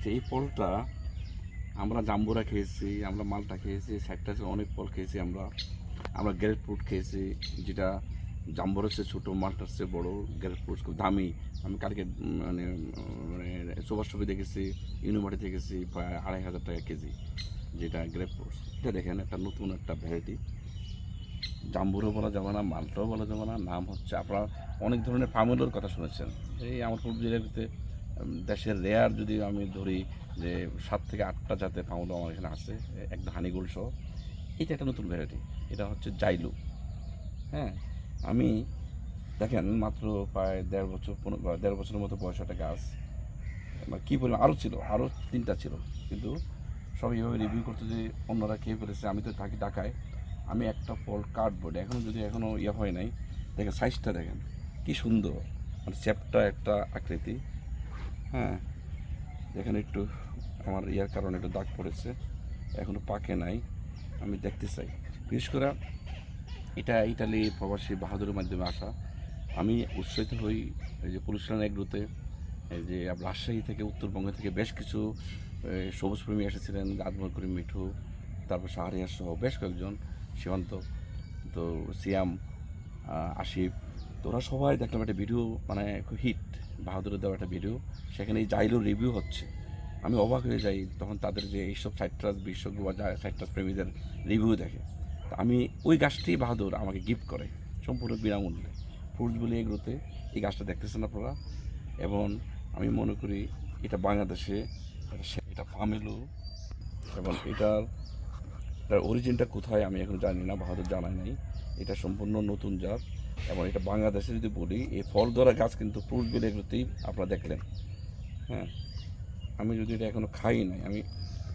আচ্ছা এই ফলটা আমরা জাম্বুরা খেয়েছি, আমরা মালটা খেয়েছি, সাইডটা অনেক ফল খেয়েছি আমরা। আমরা গ্রেপ ফ্রুট খেয়েছি, যেটা জাম্বুরের চেয়ে ছোটো, মালটার চেয়ে বড়ো গ্রেপ ফ্রুট খুব দামি। আমি কালকে মানে মানে সুভাষ দেখেছি, ইউনিভার্সিটি দেখেছি, প্রায় আড়াই হাজার টাকা কেজি, যেটা গ্রেপ ফ্রুটস এটা দেখেন, একটা নতুন একটা ভ্যারাইটি জাম্বুরও বলা যাবে না, মালটাও বলা যাবে না, নাম হচ্ছে আপনারা অনেক ধরনের ফার্মেলোর কথা শুনেছেন। এই আমার পূর্ব জেলাতে দেশের রেয়ার যদি আমি ধরি যে সাত থেকে আটটা জাতের ফার্মেলো আমার এখানে আছে একদম হানিগোল সহ এটা একটা নতুন ভ্যারাইটি এটা হচ্ছে জাইলু। হ্যাঁ আমি দেখেন মাত্র প্রায় দেড় বছর, পনেরো দেড় বছরের মতো বয়স একটা গাছ। মানে কী পরিমাণ আরও ছিল, আরও তিনটা ছিল। কিন্তু সব এইভাবে রিভিউ করতে যে অন্যরা খেয়ে ফেলেছে, আমি তো থাকি ঢাকায়। আমি একটা ফল কার্ডবোর্ড এখনও যদি এখনও ইয়ে হয় নাই, দেখেন সাইজটা দেখেন, কি সুন্দর। মানে চ্যাপটা একটা আকৃতি। হ্যাঁ এখানে একটু আমার ইয়ার কারণে একটু দাগ পড়েছে এখনও পাকে নাই আমি দেখতে চাই। বিশেষ করে এটা ইটালি প্রবাসী বাহাদুরের মাধ্যমে আসা। আমি উৎসাহিত হই এই যে পুলিশলান এগ্রুতে এই যে রাজশাহী থেকে উত্তরবঙ্গ থেকে বেশ কিছু এ, সবুজ প্রেমী এসেছিলেন করিম মিঠু তারপর শাহরিয়ার সহ বেশ কয়েকজন সীমান্ত তো সিয়াম আসিফ তো ওরা সবাই দেখলাম একটা ভিডিও মানে হিট বাহাদুরের দেওয়া একটা ভিডিও সেখানে জাইলোর রিভিউ হচ্ছে। আমি অবাক হয়ে যাই তখন তাদের যে এইসব সাইট্রাস বিশ্বজ্ঞ বা সাইট্রাস প্রেমীদের রিভিউ দেখে। তা আমি ওই গাছটি বাহাদুর আমাকে গিফট করে, সম্পূর্ণ বিনামূল্যে। ফ্রুটস বলি এগুলোতে এই গাছটা দেখতেছেন আপনারা? এবং আমি মনে করি এটা বাংলাদেশে এটা পামেলো, এবং এটার এটার অরিজিনটা কোথায় আমি এখন জানি না, বাহাদুর জানাই নাই। এটা সম্পূর্ণ নতুন জাত এবং এটা বাংলাদেশে যদি বলি, এই ফল ধরা গাছ কিন্তু বেলে এগুলোতেই আপনারা দেখলেন। হ্যাঁ আমি যদি এটা এখনও খাই নাই, আমি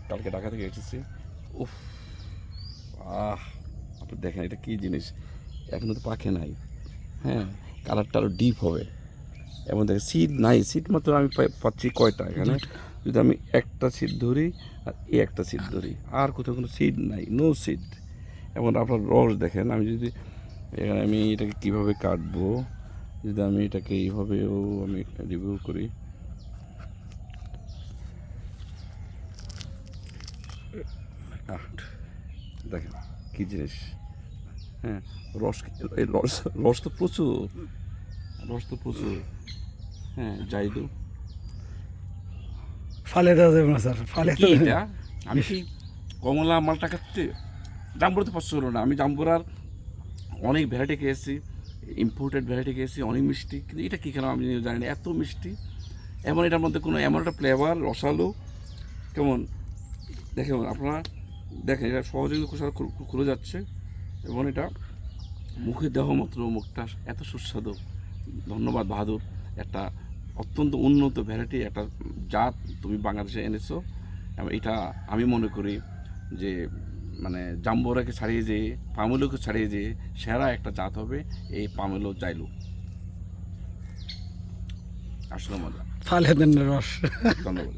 কালকে ঢাকা থেকে এসেছি। উফ, আহ, আপনি দেখেন এটা কী জিনিস। এখনও তো পাখে নাই। হ্যাঁ কালারটা আরও ডিপ হবে। এবং দেখেন সিট নাই সিট মাত্র আমি পাচ্ছি কয়টা এখানে? যদি আমি একটা সিট ধরি আর এই একটা সিট ধরি আর কোথাও কোনো সিট নাই নো সিট এবং আপনার রস দেখেন আমি যদি এখানে আমি এটাকে কীভাবে কাটবো যদি আমি এটাকে এইভাবেও আমি রিভিউ করি। দেখেন কী জিনিস। হ্যাঁ রস এই রস রস তো প্রচুর। রস তো প্রচুর। হ্যাঁ যাইদু ফালে দেওয়া যাবে না স্যার ফালে এটা? আমি কি কমলা মালটা খাচ্ছি জাম্বুরাতে পছন্দ হলো না। আমি জাম্বুরার অনেক ভ্যারাইটি খেয়েছি ইম্পোর্টেড ভ্যারাইটি খেয়েছি অনেক মিষ্টি। কিন্তু এটা কী কেন আমি জানি না এত মিষ্টি। এমন এটার মধ্যে কোনো এমন একটা ফ্লেভার রসালো কেমন? দেখেন আপনারা দেখেন এটা সহজে খুশাল খুলে যাচ্ছে। এবং এটা মুখে দেহ মাত্র মুখটা এত সুস্বাদু। ধন্যবাদ বাহাদুর একটা অত্যন্ত উন্নত ভ্যারাইটি একটা জাত তুমি বাংলাদেশে এনেছো। এবং এটা আমি মনে করি যে মানে জাম্বোরাকে ছাড়িয়ে যেয়ে পামেলোকে ছাড়িয়ে যেয়ে সেরা একটা জাত হবে এই পামেলো জাইলু আসলে মজা। ফালে রস। ধন্যবাদ।